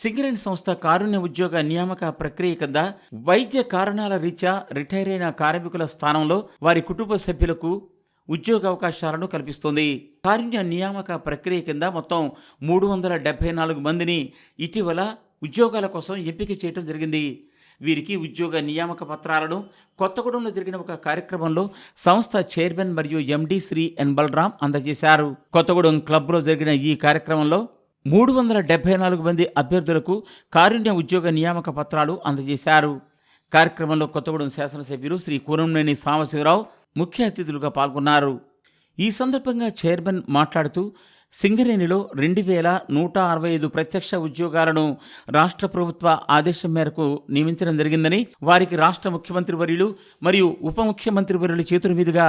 సింగరేణి సంస్థ కారుణ్య ఉద్యోగ నియామక ప్రక్రియ కింద వైద్య కారణాల రీత్యా రిటైర్ అయిన కార్మికుల స్థానంలో వారి కుటుంబ సభ్యులకు ఉద్యోగ అవకాశాలను కల్పిస్తుంది. కారుణ్య నియామక ప్రక్రియ కింద మొత్తం మూడు వందల డెబ్బై నాలుగు మందిని ఇటీవల ఉద్యోగాల కోసం ఎంపిక చేయడం జరిగింది. వీరికి ఉద్యోగ నియామక పత్రాలను కొత్తగూడెంలో జరిగిన ఒక కార్యక్రమంలో సంస్థ చైర్మన్ మరియు ఎండీ శ్రీ ఎన్ బలరాం అందజేశారు. కొత్తగూడెం క్లబ్లో జరిగిన ఈ కార్యక్రమంలో మూడు వందల డెబ్బై నాలుగు మంది అభ్యర్థులకు కారుణ్య ఉద్యోగ నియామక పత్రాలు అందజేశారు. కార్యక్రమంలో కొత్తగూడెం శాసనసభ్యులు శ్రీ కూరంనేని సాంబశివరావు ముఖ్య అతిథులుగా పాల్గొన్నారు. ఈ సందర్భంగా చైర్మన్ మాట్లాడుతూ సింగరేణిలో రెండు వేల నూట అరవై ఐదు ప్రత్యక్ష ఉద్యోగాలను రాష్ట్ర ప్రభుత్వ ఆదేశం మేరకు నియమించడం జరిగిందని వారికి రాష్ట్ర ముఖ్యమంత్రి వర్యులు మరియు ఉప ముఖ్యమంత్రి వర్యుల చేతుల మీదుగా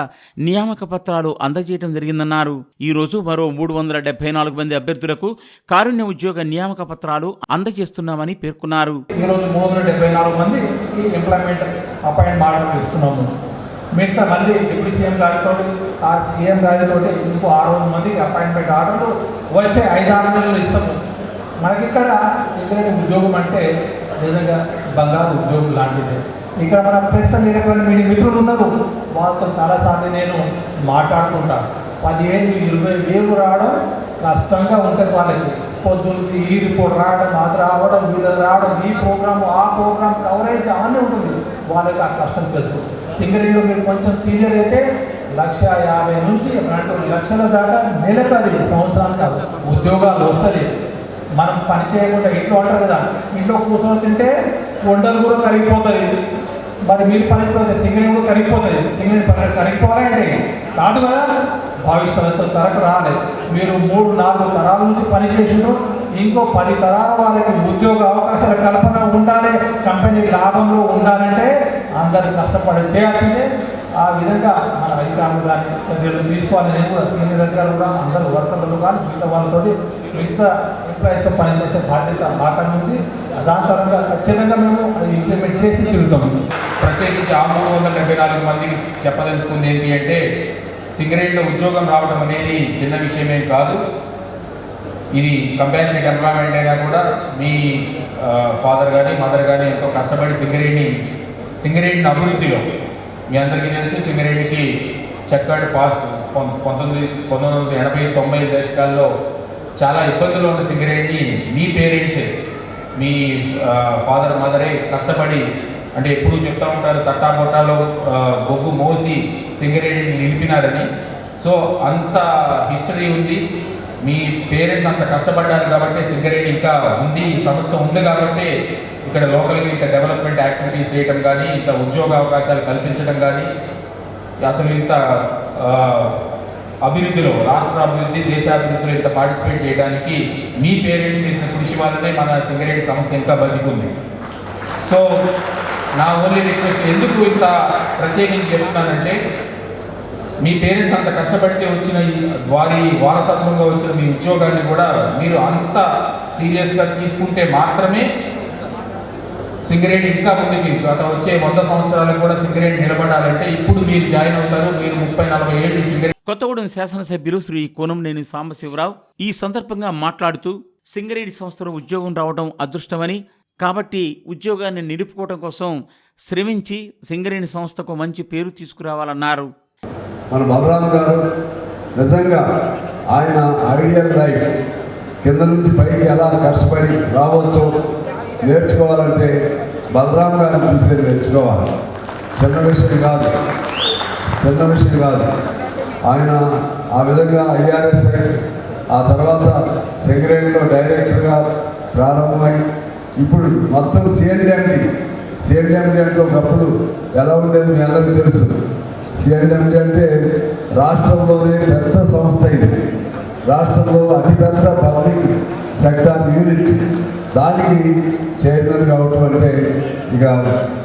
నియామక పత్రాలు అందజేయడం జరిగిందన్నారు. ఈ రోజు మరో మూడు వందల డెబ్బై నాలుగు మంది అభ్యర్థులకు కారుణ్య ఉద్యోగ నియామక పత్రాలు అందజేస్తున్నామని పేర్కొన్నారు. ఈరోజు మూడు వందల డెబ్బై నాలుగు మంది ఎంప్లాయ్మెంట్ అపాయింట్ ఇస్తున్నాము. మిగతా మళ్ళీ డిప్యూటీ సీఎం గారితో ఆ సీఎం గారితో ఇంకో ఆరు వందల మందికి అపాయింట్మెంట్ ఆర్డర్లు వచ్చే ఐదు ఆరు నెలలు ఇస్తాము. మనకి ఇక్కడ సింగరేణి ఉద్యోగం అంటే నిజంగా బంగారు ఉద్యోగం లాంటిది. ఇక్కడ మన ప్రస్తుతం అనేటువంటి మీ మిత్రులు ఉన్నారు వాళ్ళతో చాలాసార్లు నేను మాట్లాడుకుంటాను పదిహేను ఇరవై వేలు రావడం కష్టంగా ఉంటుంది వాళ్ళకి. పొద్దున్నుంచి ఈ రిపోర్ట్ రావడం అది రావడం వీళ్ళు రావడం ఈ ప్రోగ్రాము ఆ ప్రోగ్రామ్ కవరేజ్ అవన్నీ ఉంటుంది. వాళ్ళకి ఆ కష్టం తెలుసు. సింగరేణిలో మీరు కొంచెం సీనియర్ అయితే లక్ష యాభై నుంచి రెండు లక్షల దాకా నెలకు అది సంవత్సరానికి ఉద్యోగాలు వస్తుంది. మనం పని చేయకుండా ఇంట్లో అంటారు కదా ఇంట్లో కూర్చొని తింటే వంటలు కూడా కరిగిపోతుంది మరి మీరు పని చేయకపోతే సింగరేణి కూడా కరిగిపోతుంది సింగరేణి పని కరిగిపోవాలంటే కాదు కదా భవిష్యత్తు తరకు రాలేదు మీరు మూడు నాలుగు తరాల నుంచి పని చేసిండ్రు ఇంకో పది తరాల వాళ్ళకి ఉద్యోగ అవకాశాల కల్పన ఉండాలి కంపెనీ లాభంలో ఉండాలంటే అందరూ కష్టపడి చేయాల్సిందే. ఆ విధంగా మన అధికారులు కానీ చర్యలు తీసుకోవాలని నేను కూడా సీనియర్ అధికారులు కూడా అందరూ వర్కర్లు కానీ మిగతా వాళ్ళతో మిగతా ఎంప్లాయీస్తో పనిచేసే బాధ్యత మాకు ఉంది దాని తర్వాత ఖచ్చితంగా మేము అది ఇంప్లిమెంట్ చేసి తిరుగుతాం. ప్రత్యేకించి ఆ మూడు వందల డెబ్బై నాలుగు మందికి చెప్పదలుచుకుంది ఏంటి అంటే సింగరేణిలో ఉద్యోగం రావడం అనేది చిన్న విషయమే కాదు. ఇది కంపాషనేట్ ఎంప్లాయ్మెంట్ అయినా కూడా మీ ఫాదర్ కానీ మదర్ కానీ ఎంతో కష్టపడి సింగరేణి సింగరేణి అభివృద్ధిలో మీ అందరికీ తెలుసు సింగరేణికి చక్కటి పాస్ట్ పంతొమ్మిది పంతొమ్మిది వందల ఎనభై తొంభై దశకాల్లో చాలా ఇబ్బందులు ఉన్న సింగరేణి మీ పేరెంట్సే. మీ ఫాదర్ మదరే కష్టపడి అంటే ఎప్పుడు చెప్తా ఉంటారు తట్టా పొట్టాలో బొగ్గు మోసి సింగరేణిని నిలిపినారని. సో అంత హిస్టరీ ఉంది. మీ పేరెంట్స్ అంత కష్టపడ్డారు కాబట్టి సింగరేణి ఇంకా ఉంది ఈ సంస్థ ఉంది కాబట్టి ఇక్కడ లోకల్గా ఇంత డెవలప్మెంట్ యాక్టివిటీస్ చేయడం కానీ ఇంత ఉద్యోగ అవకాశాలు కల్పించడం కానీ అసలు ఇంత అభివృద్ధిలో రాష్ట్ర అభివృద్ధి దేశాభివృద్ధిలో ఇంత పార్టిసిపేట్ చేయడానికి మీ పేరెంట్స్ చేసిన కృషి వల్లనే మన సింగరేట్ సంస్థ ఇంకా బతికుంది. సో నా ఓన్లీ రిక్వెస్ట్ ఎందుకు ఇంత ప్రత్యేకించి చెప్తున్నానంటే మీ పేరెంట్స్ అంత కష్టపడితే వచ్చిన వారి వారసత్వంగా వచ్చిన మీ ఉద్యోగాన్ని కూడా మీరు అంత సీరియస్గా తీసుకుంటే మాత్రమే సింగరేణి ఇంకా ముందుకి. గత వచ్చే వంద సంవత్సరాలకు కూడా సింగరేణి నిలబడాలంటే ఇప్పుడు మీరు జాయిన్ అవుతారు. మీరు ముప్పై నలభై ఏళ్ళు సింగరేణి కొత్తగూడెం శాసనసభ్యులు శ్రీ కోనంనేని సాంబశివరావు ఈ సందర్భంగా మాట్లాడుతూ సింగరేణి సంస్థలో ఉద్యోగం రావడం అదృష్టమని కాబట్టి ఉద్యోగాన్ని నిలుపుకోవడం కోసం శ్రమించి సింగరేణి సంస్థకు మంచి పేరు తీసుకురావాలన్నారు. మన బలరాం గారు నిజంగా ఆయన ఐడియల్ లైఫ్ కింద నుంచి పైకి ఎలా కష్టపడి రావచ్చో నేర్చుకోవాలంటే బలరాం గారిని చూసే నేర్చుకోవాలి. చిన్న విషయం కాదు చిన్న విషయం కాదు ఆయన ఆ విధంగా ఐఆర్ఎస్ ఆ తర్వాత సింగరేణిలో డైరెక్టర్గా ప్రారంభమై ఇప్పుడు మొత్తం సిఎన్ఎండి సిఎన్ఎండి అంటే ఒకప్పుడు ఎలా ఉండేది మీ అందరికీ తెలుసు. సిఎన్ఎండి అంటే రాష్ట్రంలోనే పెద్ద సంస్థ ఇది. రాష్ట్రంలో అతిపెద్ద పబ్లిక్ సెక్టార్ యూనిట్. దానికి చైర్మన్ కావటం అంటే ఇక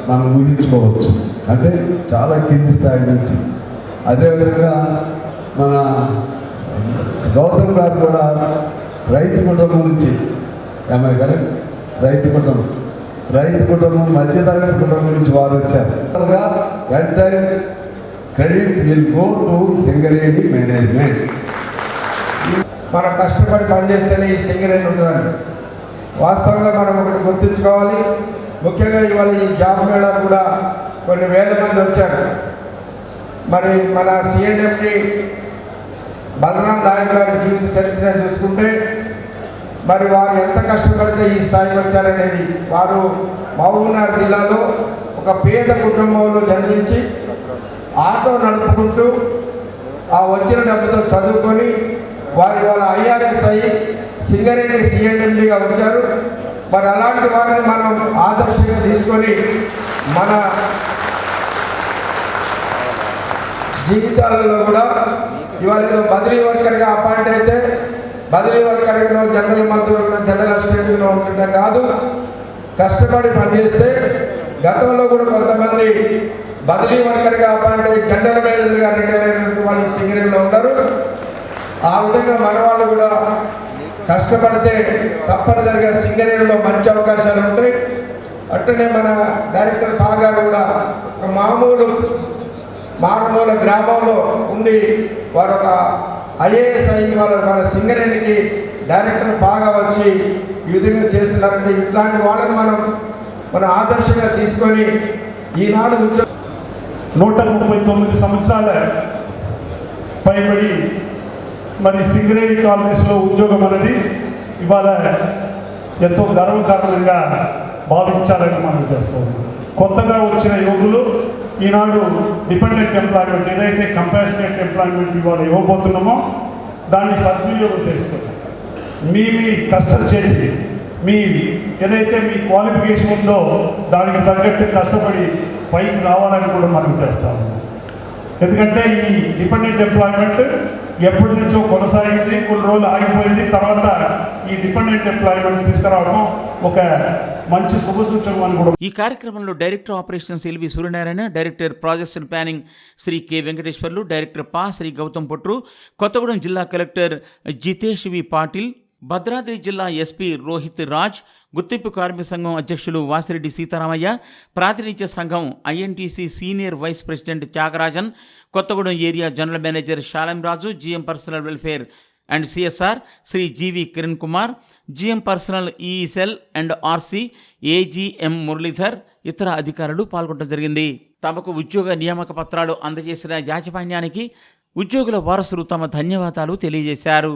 మనం ఊహించుకోవచ్చు. అంటే చాలా కింది స్థాయి నుంచి. అదేవిధంగా మన గౌతమ్ గారు కూడా రైతు కుటుంబం నుంచి. ఏమై కరెక్ట్ రైతు కుటుంబం. రైతు కుటుంబం మధ్యతరగతి కుటుంబం నుంచి వారు వచ్చారు. Entire credit will go to Singareni management. మనం కష్టపడి పనిచేస్తేనే ఈ సింగరేణి ఉంటుందండి. వాస్తవంగా మనం ఒకటి గుర్తుంచుకోవాలి. ముఖ్యంగా ఇవాళ ఈ జాబ్ మేళా కూడా కొన్ని వేల మంది వచ్చారు. మరి మన సిఎండి బలరాం నాయక్ గారి జీవిత చరిత్ర చూసుకుంటే మరి వారు ఎంత కష్టపడితే ఈ స్థాయికి వచ్చారనేది వారు మహబూబ్నగర్ జిల్లాలో ఒక పేద కుటుంబంలో జన్మించి ఆటో నడుపుకుంటూ ఆ వచ్చిన డబ్బుతో చదువుకొని వారి వాళ్ళ ఐఆర్ఎస్ అయ్యి సింగరేణి సిఎండబ్ల్యూగా వచ్చారు. మరి అలాంటి వారిని మనం ఆదర్శంగా తీసుకొని మన జీవితాలలో కూడా ఇవాళ ఏదో బదిలీ వర్కర్గా అపాయింట్ అయితే బదిలీ వర్కర్గా జనరల్ మంత్రులు జనరల్ అసిస్టెంట్గా ఉంటుండే కాదు. కష్టపడి పనిచేస్తే గతంలో కూడా కొంతమంది బదిలీ వర్కర్గా అపాయింట్ అయ్యి జనరల్ మేనేజర్గా రిటైర్ అయినటువంటి వాళ్ళు సింగరేణిలో ఉన్నారు. ఆ విధంగా మన వాళ్ళు కూడా కష్టపడితే తప్పనిసరిగా సింగరేణిలో మంచి అవకాశాలు ఉంటాయి. అట్లనే మన డైరెక్టర్ బాగారు కూడా ఒక మామూలు మారుమూల గ్రామంలో ఉండి వారు ఒక ఐఏఎస్ అయ్యి వాళ్ళ సింగరేణికి డైరెక్టర్ బాగా వచ్చి ఈ విధంగా చేస్తున్నారంటే ఇట్లాంటి వాళ్ళని మనం మన ఆదర్శంగా తీసుకొని ఈనాడు ఉద్యోగ నూట ముప్పై తొమ్మిది సంవత్సరాల పైబడి మరి సింగరేణి కాలనీస్లో ఉద్యోగం అనేది ఇవాళ ఎంతో గర్వకారణంగా భావించాలని మనం చేస్తాం కొత్తగా వచ్చిన యువకులు ఈనాడు డిపెండెంట్ ఎంప్లాయ్మెంట్ ఏదైతే కంపాషనేట్ ఎంప్లాయ్మెంట్ ఇవాళ ఇవ్వబోతున్నామో దాన్ని సద్వినియోగం చేసుకోండి మీ మీ కష్టం చేసి మీ ఏదైతే మీ క్వాలిఫికేషన్ ఉందో దానికి తగ్గట్టు కష్టపడి పైకి రావాలని కూడా మనం చేస్తాము. ఎందుకంటే ఈ డిపెండెంట్ ఎంప్లాయ్మెంట్ ఎప్పటి నుంచో కొనసాగింది కొన్ని రోజులు ఆగిపోయింది. తర్వాత ఈ డిపెండెంట్ ఎంప్లాయ్మెంట్ తీసుకురావడం ఒక మంచి శుభ అని కూడా ఈ కార్యక్రమంలో director operations LV Suryanarayana director projects and planning Shri K Venkateswarlu director పా శ్రీ గౌతమ్ పొట్రు కొత్తగూడెం జిల్లా కలెక్టర్ జితేష్ వి పాటిల్ భద్రాద్రి జిల్లా ఎస్పీ రోహిత్ రాజ్ గుర్తింపు కార్మిక సంఘం అధ్యక్షులు వాసిరెడ్డి సీతారామయ్య ప్రాతినిధ్య సంఘం INTUC senior vice president Thyagarajan Kothagudem area general manager Salam Raju GM personnel welfare and CSR Shri GV Kiran Kumar GM personnel ఈసెల్ and RC AGM Muralidhar ఇతర అధికారులు పాల్గొనడం జరిగింది. తమకు ఉద్యోగ నియామక పత్రాలు అందజేసిన యాజమాన్యానికి ఉద్యోగుల వారసులు తమ ధన్యవాదాలు తెలియజేశారు.